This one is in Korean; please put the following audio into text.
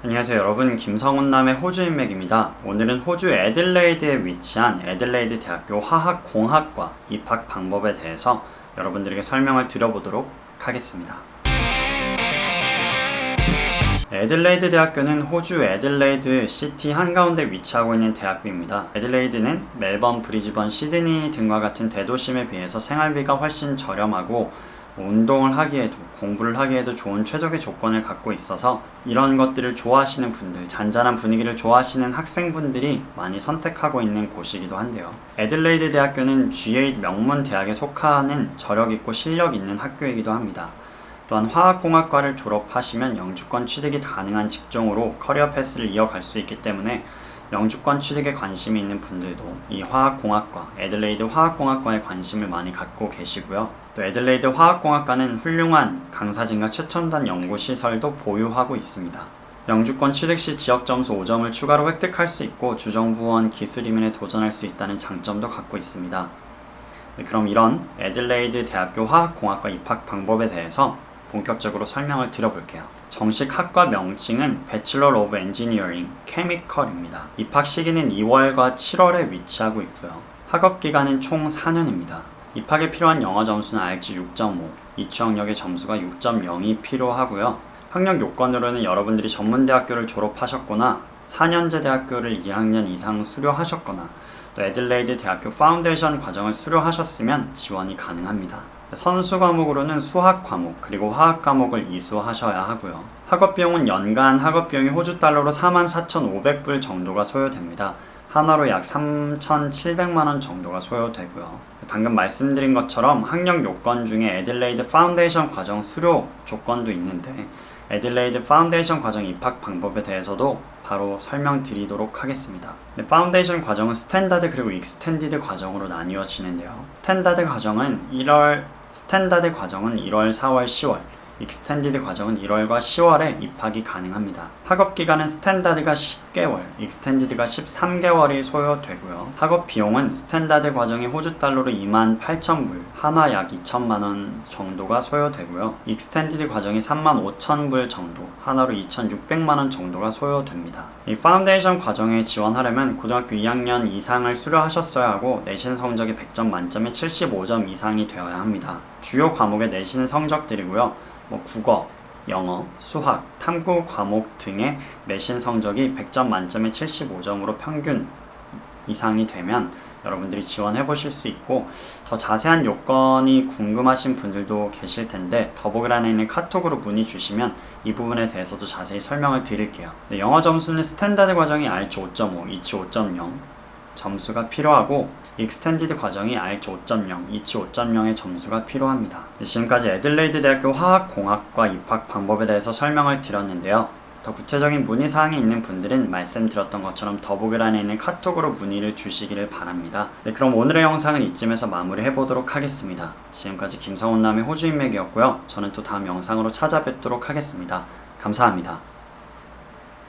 안녕하세요 여러분 김성훈남의 호주 인맥입니다. 오늘은 호주 애들레이드에 위치한 애들레이드 대학교 화학공학과 입학 방법에 대해서 여러분들에게 설명을 드려보도록 하겠습니다. 애들레이드 대학교는 호주 애들레이드 시티 한가운데 위치하고 있는 대학교입니다. 애들레이드는 멜번, 브리즈번, 시드니 등과 같은 대도심에 비해서 생활비가 훨씬 저렴하고 운동을 하기에도 공부를 하기에도 좋은 최적의 조건을 갖고 있어서 이런 것들을 좋아하시는 분들, 잔잔한 분위기를 좋아하시는 학생분들이 많이 선택하고 있는 곳이기도 한데요. 애들레이드 대학교는 G8 명문 대학에 속하는 저력 있고 실력 있는 학교이기도 합니다. 또한 화학공학과를 졸업하시면 영주권 취득이 가능한 직종으로 커리어 패스를 이어갈 수 있기 때문에 영주권 취득에 관심이 있는 분들도 이 화학공학과, 애들레이드 화학공학과에 관심을 많이 갖고 계시고요. 또 애들레이드 화학공학과는 훌륭한 강사진과 최첨단 연구시설도 보유하고 있습니다. 영주권 취득 시 지역 점수 5점을 추가로 획득할 수 있고 주정부원 기술 이민에 도전할 수 있다는 장점도 갖고 있습니다. 네, 그럼 이런 애들레이드 대학교 화학공학과 입학 방법에 대해서 본격적으로 설명을 드려볼게요. 정식 학과 명칭은 Bachelor of Engineering Chemical입니다. 입학 시기는 2월과 7월에 위치하고 있고요. 학업 기간은 총 4년입니다. 입학에 필요한 영어 점수는 IELTS 6.5, 이추학력의 점수가 6.0이 필요하고요. 학력 요건으로는 여러분들이 전문대학교를 졸업하셨거나 4년제 대학교를 2학년 이상 수료하셨거나 또 애들레이드 대학교 파운데이션 과정을 수료하셨으면 지원이 가능합니다. 선수 과목으로는 수학 과목 그리고 화학 과목을 이수하셔야 하고요. 학업 비용은 연간 학업 비용이 호주 달러로 44,500불 정도가 소요됩니다. 하나로 약 3,700만 원 정도가 소요되고요. 방금 말씀드린 것처럼 학력 요건 중에 애들레이드 파운데이션 과정 수료 조건도 있는데 애들레이드 파운데이션 과정 입학 방법에 대해서도 바로 설명드리도록 하겠습니다. 네, 파운데이션 과정은 스탠다드 그리고 익스텐디드 과정으로 나뉘어지는데요. 스탠다드 과정은 1월 스탠다드 과정은 1월, 4월, 10월, 익스텐디드 과정은 1월과 10월에 입학이 가능합니다. 학업 기간은 스탠다드가 10개월, 익스텐디드가 13개월이 소요되고요. 학업 비용은 스탠다드 과정이 호주 달러로 2만 8천 불, 하나 약 2천만 원 정도가 소요되고요. 익스텐디드 과정이 3만 5천 불 정도, 하나로 2,600만 원 정도가 소요됩니다. 이 파운데이션 과정에 지원하려면 고등학교 2학년 이상을 수료하셨어야 하고 내신 성적이 100점 만점에 75점 이상이 되어야 합니다. 주요 과목의 내신 성적들이고요. 뭐 국어, 영어, 수학, 탐구 과목 등의 내신 성적이 100점 만점에 75점으로 평균 이상이 되면 여러분들이 지원해 보실 수 있고 더 자세한 요건이 궁금하신 분들도 계실 텐데 더보기란에 있는 카톡으로 문의 주시면 이 부분에 대해서도 자세히 설명을 드릴게요. 네, 영어 점수는 스탠다드 과정이 IELTS 5.5, 이치 5.0 점수가 필요하고 익스텐디드 과정이 IELTS 5.0, 이치 5.0의 점수가 필요합니다. 지금까지 애들레이드 대학교 화학공학과 입학 방법에 대해서 설명을 드렸는데요. 더 구체적인 문의 사항이 있는 분들은 말씀드렸던 것처럼 더보기란에 있는 카톡으로 문의를 주시기를 바랍니다. 네, 그럼 오늘의 영상은 이쯤에서 마무리해 보도록 하겠습니다. 지금까지 김성훈남의 호주인맥이었고요. 저는 또 다음 영상으로 찾아뵙도록 하겠습니다. 감사합니다.